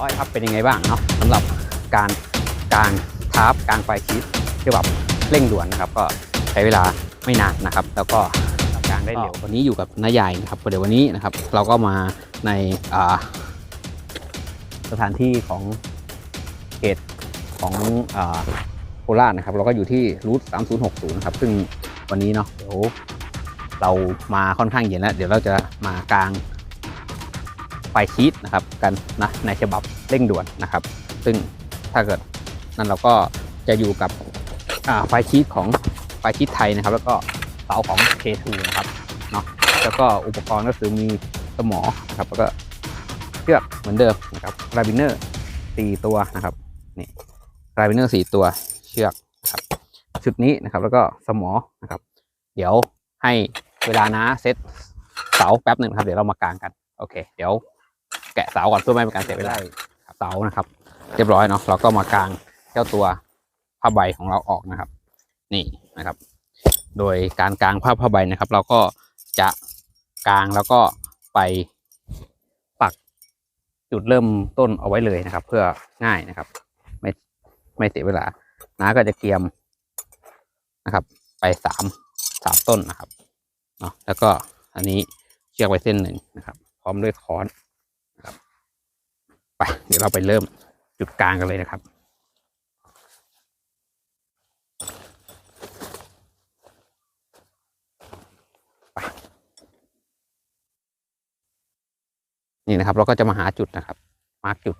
ร้อยครับเป็นยังไงบ้างเนาะสำหรับการกางทาร์ปกางไฟชีสที่แบบเร่งด่วนนะครับ ก็ใช้เวลาไม่นานนะครับ แล้วก็กางได้เร็ววันนี้อยู่กับน้าใหญ่นะครับเดี๋ยววันนี้นะครับ เราก็มาในอ่าสถานที่ของเขตของอ่าโคราชนะครับ เราก็อยู่ที่รูท3060นะครับซึ่งวันนี้เนาะเดี๋ยวเรามาค่อนข้างเย็นแล้ว เดี๋ยวเราจะมากาง ไฟชีตนะครับกันนะในฉบับเร่งด่วนนะครับ ซึ่งถ้าเกิดนั่นเราก็จะอยู่กับไฟชีตของไฟชีตไทยนะครับ แล้วก็เสาของ K2 นะครับเนาะแล้วก็อุปกรณ์ก็คือมีสมอนะครับแล้วก็เชือกเหมือนเดิมนะครับคาราบิเนอร์สี่ตัวนะครับนี่คาราบิเนอร์สี่ตัวเชือกนะครับชุดนี้นะครับแล้วก็สมอนะครับ เดี๋ยวให้เวลานะเซตเสาแป๊บหนึ่งครับ เดี๋ยวเรามากางกัน โอเค เดี๋ยวะเสาก่อนเพื่อไม่ให้เป็นการเสียเวลาครับเสานะครับ เรียบร้อยเนาะเราก็มากางเจ้าตัวผ้าใบของเราออกนะครับ นี่นะครับ โดยการกางผ้าผ้าใบนะครับ เราก็จะกางแล้วก็ไปปักจุดเริ่มต้นเอาไว้เลยนะครับ เพื่อง่ายนะครับ ไม่ไม่เสียเวลาน้าก็จะเตรียมนะครับ ไปสามสามต้นนะครับเนาะแล้วก็อันนี้เชือกไว้เส้นหนึ่งนะครับ พร้อมด้วยค้อนนะครับ ไป เดี๋ยวเราไปเริ่มจุดกลางกันเลยนะครับไปนี่นะครับ เราก็จะมาหาจุดนะครับ มาร์กจุด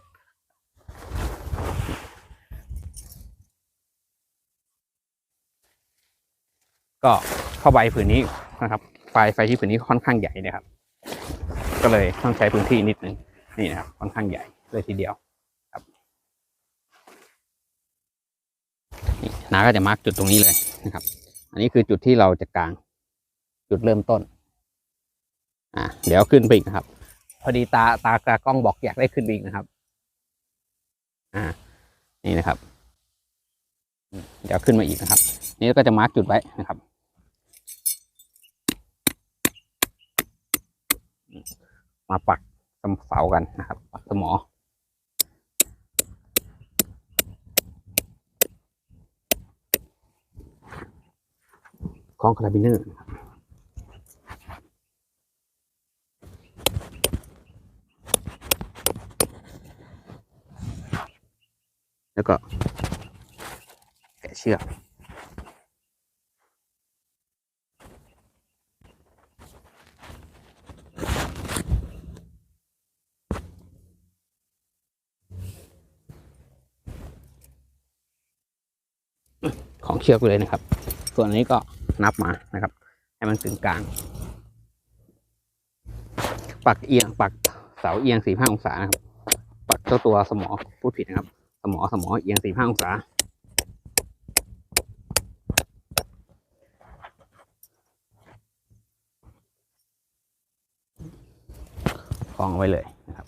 ก็ผ้าใบผืนนี้นะครับไฟไฟที่ผืนนี้ค่อนข้างใหญ่นะครับ ก็เลยต้องใช้พื้นที่นิดนึงนี่นะครับค่อนข้างใหญ่ เลยทีเดียวครับนี่นาก็จะมาร์กจุดตรงนี้เลยนะครับ อันนี้คือจุดที่เราจะกลาง จุดเริ่มต้น อะเดี๋ยวขึ้นไปอีกนะครับ พอดีตาตากากล้องบอกอยากได้ขึ้นไปอีกนะครับ อ่า นี่นะครับ เดี๋ยวขึ้นมาอีกนะครับ นี่ก็จะมาร์กจุดไว้นะครับมาปักสมเสากันนะครับ ปักสมอ ของคาราบิเนอร์นะครับแล้วก็แกะเชือกของเชือกไปเลยนะครับ ส่วนอันนี้ก็ นับมานะครับ ให้มันถึงกลาง ปักเอียงปักเสาเอียงสี่ห้าองศานะครับ ปักเจ้าตัวสมอพูดผิดนะครับ สมอสมอเอียงสี่ห้าองศา คล้องไว้เลยนะครับ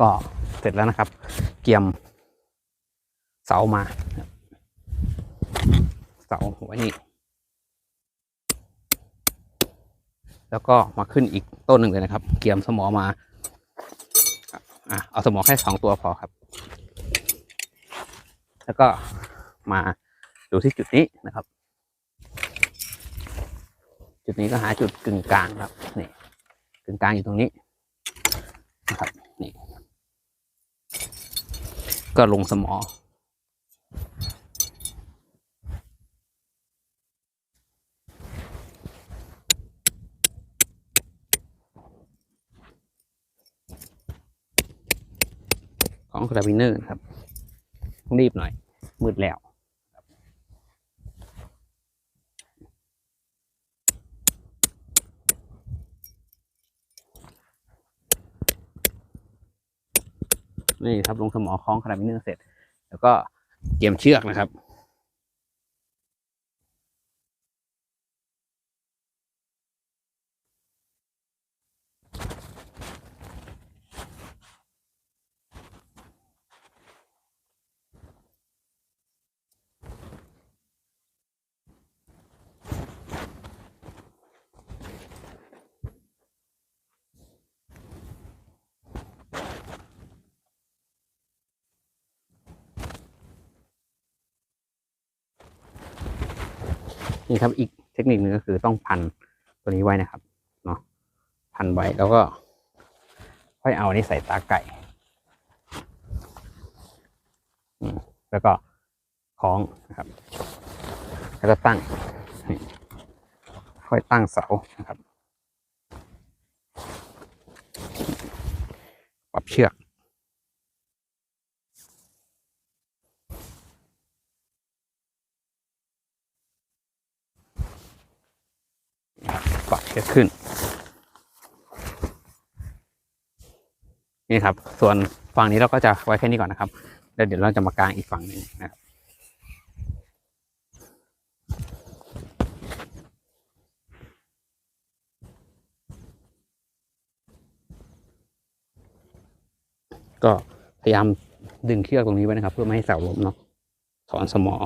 ก็เสร็จแล้วนะครับ เกียม เสามา เสาไว้นี่ แล้วก็มาขึ้นอีกต้นหนึ่งเลยนะครับ เกียมสมอมาอะเอาสมอแค่สองตัวพอครับ แล้วก็มาดูที่จุดนี้นะครับ จุดนี้ก็หาจุดกึ่งกลางครับนี่กึ่งกลางอยู่ตรงนี้นะครับนี่ก็ลงสมอ คาราบิเนอร์ครับต้องรีบหน่อย มืดแล้วนี่ครับลงสมอคล้องคาราบิเนอร์เสร็จ แล้วก็เกี่ยมเชือกนะครับ นี่ครับอีกเทคนิคหนึ่งก็คือต้องพันตัวนี้ไว้นะครับเนาะพันไว้แล้วก็ ค่อยเอาอันนี้ใส่ตาไก่แล้วก็คล้องนะครับ แล้วก็ตั้ง ค่อยตั้งเสานะครับ ปรับเชือก เชือกขึ้น นี่ครับ ส่วนฝั่งนี้เราก็จะไว้แค่นี้ก่อนนะครับแล้วเดี๋ยวเราจะมากางอีกฝั่งหนึ่งนะครับก็พยายามดึงเชือกตรงนี้ไว้นะครับ เพื่อไม่ให้เสาล้มเนาะถอนสมอ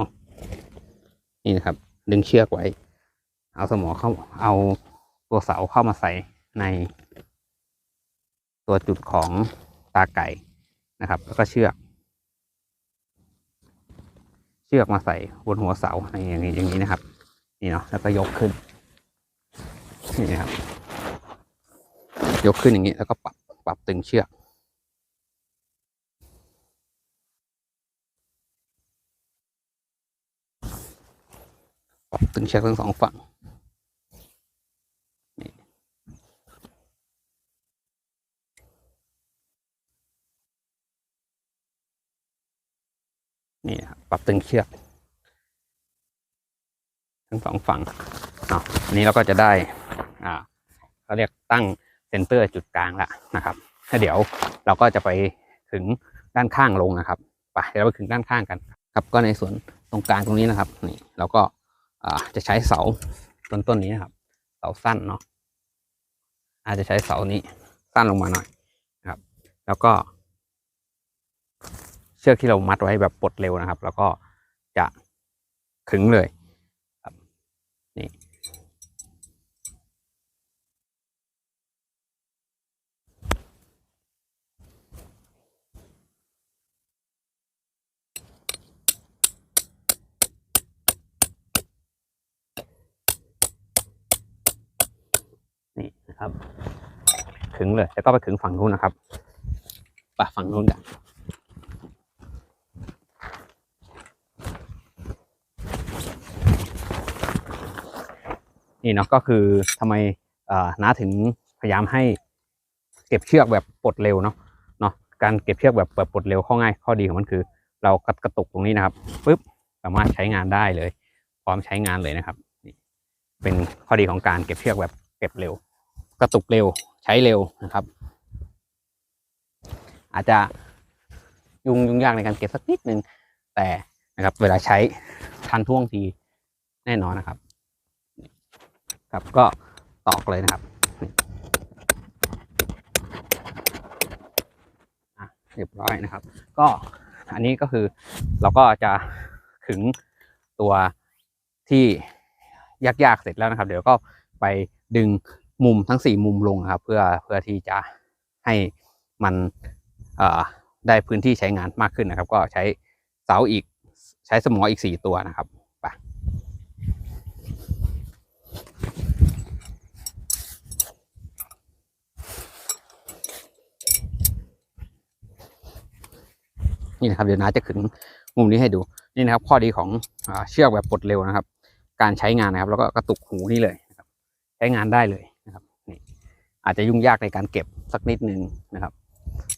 นี่นะครับ ดึงเชือกไว้ เอาสมอเข้าเอา ตัวเสาเข้ามาใส่ใน ตัวจุดของตาไก่นะครับ แล้วก็เชือก เชือกมาใส่บนหัวเสาอย่างนี้อย่างนี้นะครับ นี่เนาะแล้วก็ยกขึ้นนี่นะครับ ยกขึ้นอย่างนี้แล้วก็ปรับปรับตึงเชือกปรับตึงเชือกทั้งสองฝั่ง นี่ปรับตึงเชือก ทั้งสองฝั่งเนาะอันนี้เราก็จะได้ อ่าเขาเรียกตั้งเซนเตอร์จุดกลางละนะครับแล้วเดี๋ยวเราก็จะไปถึงด้านข้างลงนะครับไปเดี๋ยวเราไปถึงด้านข้างกัน ครับก็ในส่วนตรงกลางตรงนี้นะครับ นี่เราก็อ่าจะใช้เสาต้นต้นนี้นะครับ เสาสั้นเนาะอาจจะใช้เสานี้สั้นลงมาหน่อยนะครับ แล้วก็ ชือกที่เรามัดไว้แบบปลดเร็วนะครับ แล้วก็จะขึงเลยครับนี่นี่นะครับขึงเลยแล้วก็ไปขึงฝั่งนู้นนะครับไปฝั่งนู้นกัน นี่เนาะก็คือทำไมน้าถึงพยายามให้เก็บเชือกแบบปลดเร็วเนาะเนาะการเก็บเชือกแบบแบบปลดเร็วข้อง่ายข้อดีของมันคือ เรากระกระตุกตรงนี้นะครับปุ๊บสามารถใช้งานได้เลย พร้อมใช้งานเลยนะครับนี่เป็นข้อดีของการเก็บเชือกแบบเก็บเร็ว กระตุกเร็วใช้เร็วนะครับ อาจจะยุ่งยุ่งยากในการเก็บสักนิดนึงแต่นะครับ เวลาใช้ทันท่วงทีแน่นอนนะครับ ครับก็ตอกเลยนะครับเรียบร้อยนะครับ ก็อันนี้ก็คือเราก็จะขึงตัวที่ยากๆเสร็จแล้วนะครับ เดี๋ยวก็ไปดึงมุมทั้งสี่มุมลงครับ เพื่อเพื่อที่จะให้มันได้พื้นที่ใช้งานมากขึ้นนะครับ ก็ใช้เสาอีกใช้สมออีกสี่ตัวนะครับไป นี่นะครับเดี๋ยวน้าจะขึงมุมนี้ให้ดูนี่นะครับ ข้อดีของอเชือกแบบปลดเร็วนะครับ การใช้งานนะครับ แล้วก็กระตุกหูนี่เลยนะครับใช้งานได้เลยนะครับนี่อาจจะยุ่งยากในการเก็บสักนิดนึงนะครับ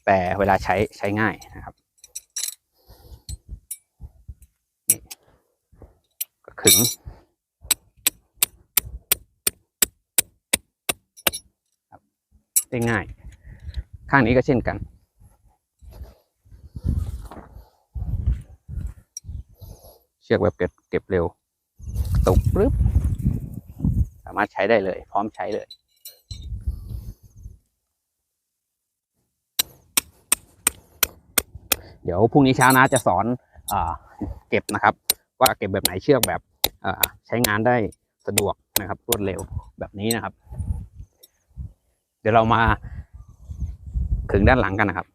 แต่เวลาใช้ใช้ง่ายนะครับนี่ก็ขึงได้ง่าย ข้างนี้ก็เช่นกัน ชือกแบบเก็บเก็บเร็วตกปึ๊บสามารถใช้ได้เลย พร้อมใช้เลย เดี๋ยวพรุ่งนี้เช้านะจะสอนอเก็บนะครับ ว่าเก็บแบบไหนเชือกแบบใช้งานได้สะดวกนะครับรวดเร็วแบบนี้นะครับ เดี๋ยวเรามาขึงด้านหลังกันนะครับ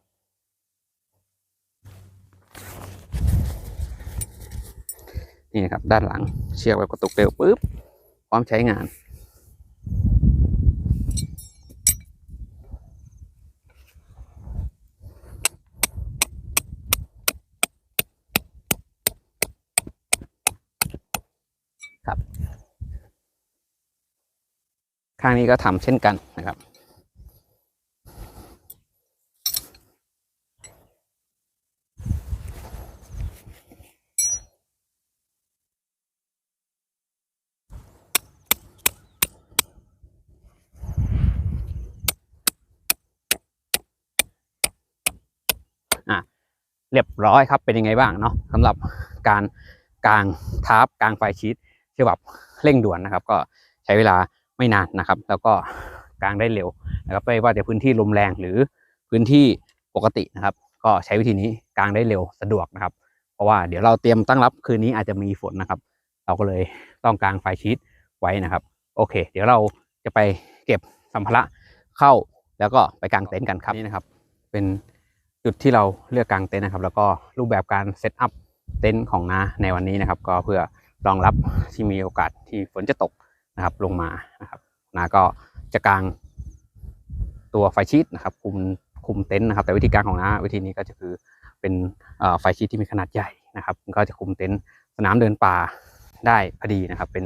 นี่ครับด้านหลังเชือกแบบกระตุกเร็วปุ๊บพร้อมใช้งาน ครับ ข้างนี้ก็ทำเช่นกันนะครับ เรียบร้อยครับเป็นยังไงบ้างเนาะสำหรับการกางทาร์ปกางไฟชีตที่แบบเร่งด่วนนะครับ ก็ใช้เวลาไม่นานนะครับ แล้วก็กางได้เร็วนะครับไม่ว่าจะพื้นที่ลมแรงหรือพื้นที่ปกตินะครับ ก็ใช้วิธีนี้กางได้เร็วสะดวกนะครับ เพราะว่าเดี๋ยวเราเตรียมตั้งรับคืนนี้อาจจะมีฝนนะครับ เราก็เลยต้องกางไฟชีตไว้นะครับ โอเค เดี๋ยวเราจะไปเก็บสัมภาระเข้าแล้วก็ไปกางเต็นท์กันครับนี่นะครับ เป็น จุดที่เราเลือกกางเต็นท์นะครับ แล้วก็รูปแบบการเซตอัพเต็นท์ของนาในวันนี้นะครับ ก็เพื่อรองรับที่มีโอกาสที่ฝนจะตกนะครับ ลงมานะครับนาก็จะกางตัวไฟชีตนะครับคุมคุมเต็นท์นะครับ แต่วิธีการของนาวิธีนี้ก็จะคือเป็นไฟชีตที่มีขนาดใหญ่นะครับ ก็จะคุมเต็นท์สนามเดินป่าได้พอดีนะครับ เป็น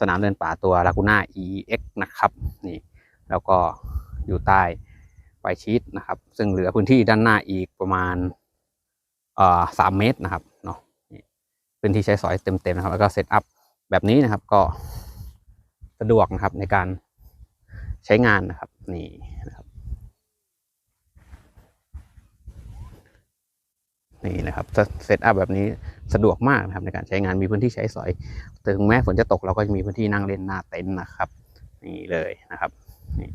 สนามเดินป่าตัว Laguna EX นะครับนี่แล้วก็อยู่ใต้ ไฟชีตนะครับ ซึ่งเหลือพื้นที่ด้านหน้าอีกประมาณสามเมตรนะครับเนาะพื้นที่ใช้สอยเต็มๆนะครับ แล้วก็เซตอัพแบบนี้นะครับก็สะดวกนะครับในการใช้งานนะครับนี่นะครับนี่นะครับเซตอัพแบบนี้สะดวกมากนะครับในการใช้งานมีพื้นที่ใช้สอย ถึงแม้ฝนจะตกเราก็จะมีพื้นที่นั่งเล่นหน้าเต็นท์นะครับ นี่เลยนะครับนี่